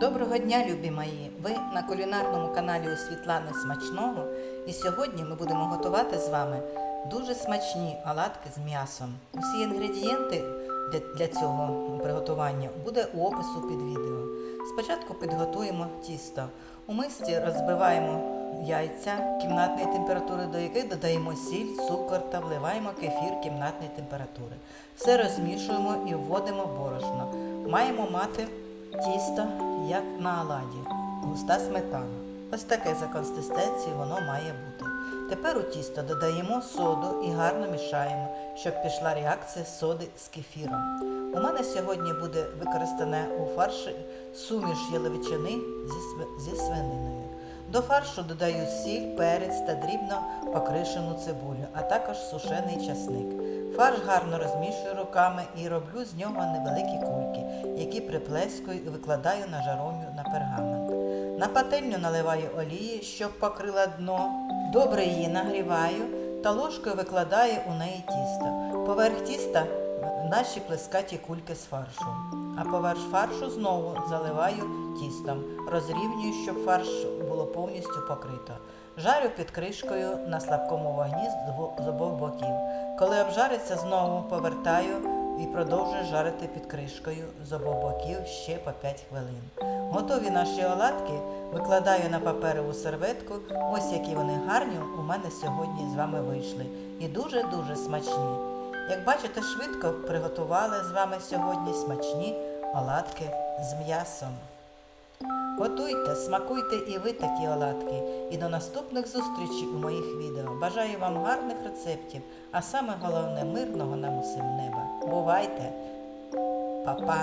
Доброго дня, любі мої! Ви на кулінарному каналі у Світлани Смачного. І сьогодні ми будемо готувати з вами дуже смачні оладки з м'ясом. Усі інгредієнти для, цього приготування буде у опису під відео. Спочатку підготуємо тісто. У мисці розбиваємо яйця кімнатної температури, до яких додаємо сіль, цукор та вливаємо кефір кімнатної температури. Все розмішуємо і вводимо борошно. Маємо мати тісто, як на оладі, густа сметана. Ось таке за консистенцією воно має бути. Тепер у тісто додаємо соду і гарно мішаємо, щоб пішла реакція соди з кефіром. У мене сьогодні буде використане у фарші суміш яловичини зі, свининою. До фаршу додаю сіль, перець та дрібно покришену цибулю, а також сушений часник. Фарш гарно розмішую руками і роблю з нього невеликі кульки, які приплескую і викладаю на жаровню на пергамент. На пательню наливаю олії, щоб покрила дно. Добре її нагріваю та ложкою викладаю у неї тісто. Поверх тіста наші плескаті кульки з фаршу. А поверх фаршу знову заливаю тістом, розрівнюю, щоб фарш було повністю покрито. Жарю під кришкою на слабкому вогні з обох боків. Коли обжариться, знову повертаю і продовжую жарити під кришкою з обох боків ще по 5 хвилин. Готові наші оладки викладаю на паперову серветку. Ось які вони гарні у мене сьогодні з вами вийшли. І дуже-дуже смачні. Як бачите, швидко приготували з вами сьогодні смачні оладки з м'ясом. Готуйте, смакуйте і ви такі оладки. І до наступних зустрічей у моїх відео. Бажаю вам гарних рецептів, а саме головне мирного нам усім неба. Бувайте! Па-па!